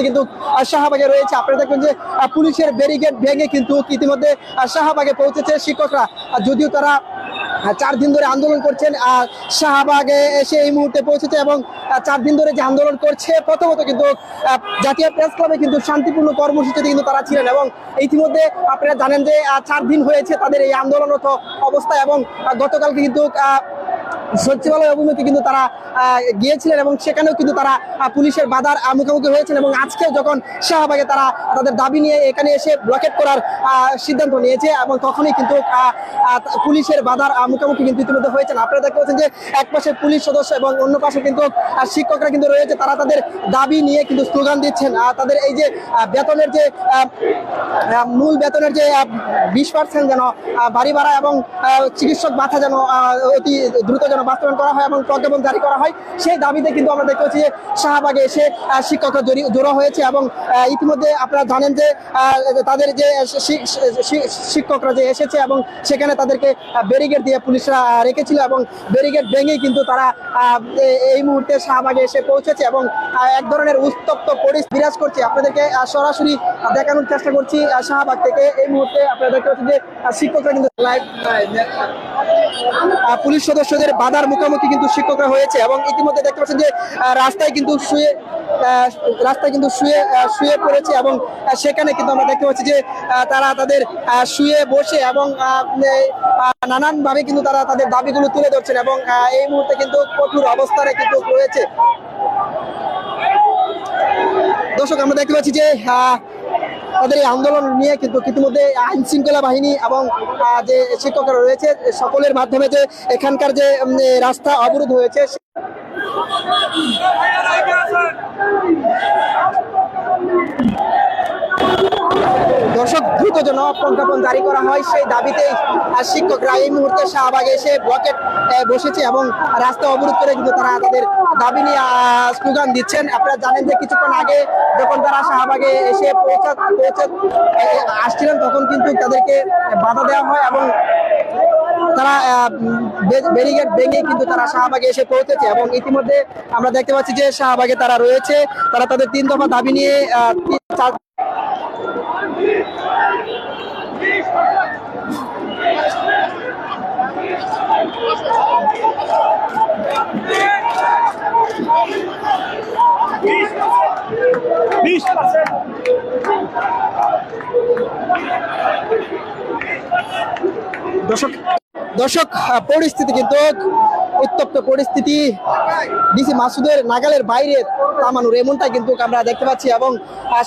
কিন্তু শাহবাগে রয়েছে। আপনারা দেখবেন যে পুলিশের ভেঙে কিন্তু শাহবাগে পৌঁছেছে শিক্ষকরা। যদিও তারা চার দিন ধরে আন্দোলন করছেন আর শাহবাগে এসে এই মুহূর্তে পৌঁছেছে এবং চার দিন ধরে যে আন্দোলন করছে, প্রথমত কিন্তু জাতীয় প্রেস ক্লাবে কিন্তু শান্তিপূর্ণ কর্মসূচিতে কিন্তু তারা ছিলেন এবং ইতিমধ্যে আপনারা জানেন যে চার দিন হয়েছে তাদের এই আন্দোলনরত অবস্থা এবং গতকালকে কিন্তু সচিবালয় অভিমুখে কিন্তু তারা গিয়েছিলেন এবং সেখানেও কিন্তু তারা পুলিশের বাধার মুখোমুখি হয়েছেন এবং আজকেও যখন শাহবাগে তারা তাদের দাবি নিয়ে এখানে এসে ব্লকেট করার সিদ্ধান্ত নিয়েছে এবং তখনই কিন্তু পুলিশের বাধার মুখোমুখি কিন্তু ইতিমধ্যে হয়েছেন। আপনারা দেখতে পাচ্ছেন যে এক পাশে পুলিশ সদস্য এবং অন্য পাশে কিন্তু শিক্ষকরা কিন্তু রয়েছে। তারা তাদের দাবি নিয়ে কিন্তু স্লোগান দিচ্ছেন। তাদের এই যে বেতনের যে মূল বেতনের যে বিশ পার্সেন্ট যেন বাড়ি ভাড়া এবং চিকিৎসক ভাতা যেন অতি দ্রুত যেন বাস্তবায়ন করা হয় এবং প্রজ্ঞাপন জারি করা হয়। সেই দাবিতে কিন্তু আমরা দেখতে পাচ্ছি যে শাহবাগে এসে শিক্ষকরা জড়ি- হয়েছে এবং ইতিমধ্যে আপনারা জানেন যে তাদের যে শিক্ষকরা যে এসেছে এবং সেখানে তাদেরকে ব্যারিগেড দিয়ে পুলিশরা রেখেছিল এবং ব্যারিগেড ভেঙেই কিন্তু তারা এই মুহূর্তে শাহবাগে এসে পৌঁছেছে এবং এক ধরনের উত্তপ্ত পরিস্থিতি বিরাজ করছে। আপনাদেরকে সরাসরি দেখানোর চেষ্টা করছি শাহবাগ থেকে। এই মুহূর্তে আপনারা দেখতে পাচ্ছেন যে শিক্ষকরা কিন্তু লাইভ পুলিশ সদস্যদের বাধার মুখোমুখি কিন্তু শিক্ষকরা হয়েছে এবং ইতিমধ্যে দেখতে পাচ্ছেন যে রাস্তায় কিন্তু শুয়ে রাস্তায় কিন্তু শুয়ে শুয়ে পড়েছে এবং সেখানে কিন্তু আমরা দেখতে পাচ্ছি যে তারা তাদের শুয়ে বসে এবং নানান ভাবে কিন্তু তারা তাদের দাবিগুলো তুলে ধরছেন এবং এই মুহূর্তে কিন্তু কঠোর অবস্থানে কিন্তু রয়েছে। দর্শক, আমরা দেখতে পাচ্ছি যে তাদের এই আন্দোলন নিয়ে কিন্তু ইতিমধ্যে আইন শৃঙ্খলা বাহিনী এবং যে শিক্ষকরা রয়েছে, সকলের মাধ্যমে যে এখানকার যে রাস্তা অবরোধ হয়েছে দর্শক দ্রুত যেন প্রজ্ঞাপন জারি করা হয়, সেই দাবিতেই শিক্ষকরা এই মুহূর্তে শাহবাগে এসে ব্লকেট বসেছে এবং রাস্তা অবরোধ করে কিন্তু তারা তাদের দাবি নিয়ে স্লোগান দিচ্ছেন। আপনারা জানেন যে কিছুক্ষণ আগে যখন তারা শাহবাগে এসে পৌঁছা, পৌঁছে আসছিলেন, তখন কিন্তু তাদেরকে বাধা দেওয়া হয় এবং তারা ব্যারিগেড ভেঙে কিন্তু তারা শাহবাগে এসে পৌঁছেছে এবং ইতিমধ্যে আমরা দেখতে পাচ্ছি যে শাহবাগে তারা রয়েছে। তারা তাদের তিন দফা দাবি নিয়ে দর্শক দর্শক পরিস্থিতি কিন্তু উত্তপ্ত পরিস্থিতি। ডিসি মাসুদের নাগালের বাইরে তামানুর এমনটাই কিন্তু আমরা দেখতে পাচ্ছি এবং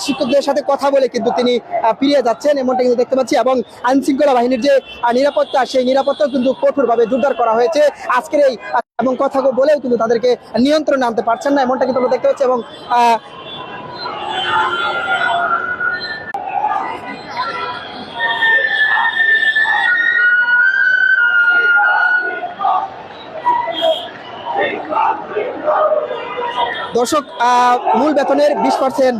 শিক্ষকদের সাথে কথা বলে কিন্তু তিনি ফিরিয়ে যাচ্ছেন, এমনটা কিন্তু দেখতে পাচ্ছি এবং আইন শৃঙ্খলা বাহিনীর যে নিরাপত্তা, সেই নিরাপত্তা কিন্তু কঠোরভাবে জোরদার করা হয়েছে। আজকের এই এবং কথা বলেও কিন্তু তাদেরকে নিয়ন্ত্রণে আনতে পারছেন না, এমনটা কিন্তু আমরা দেখতে পাচ্ছি এবং দর্শক মূল বেতনের বিশ পার্সেন্ট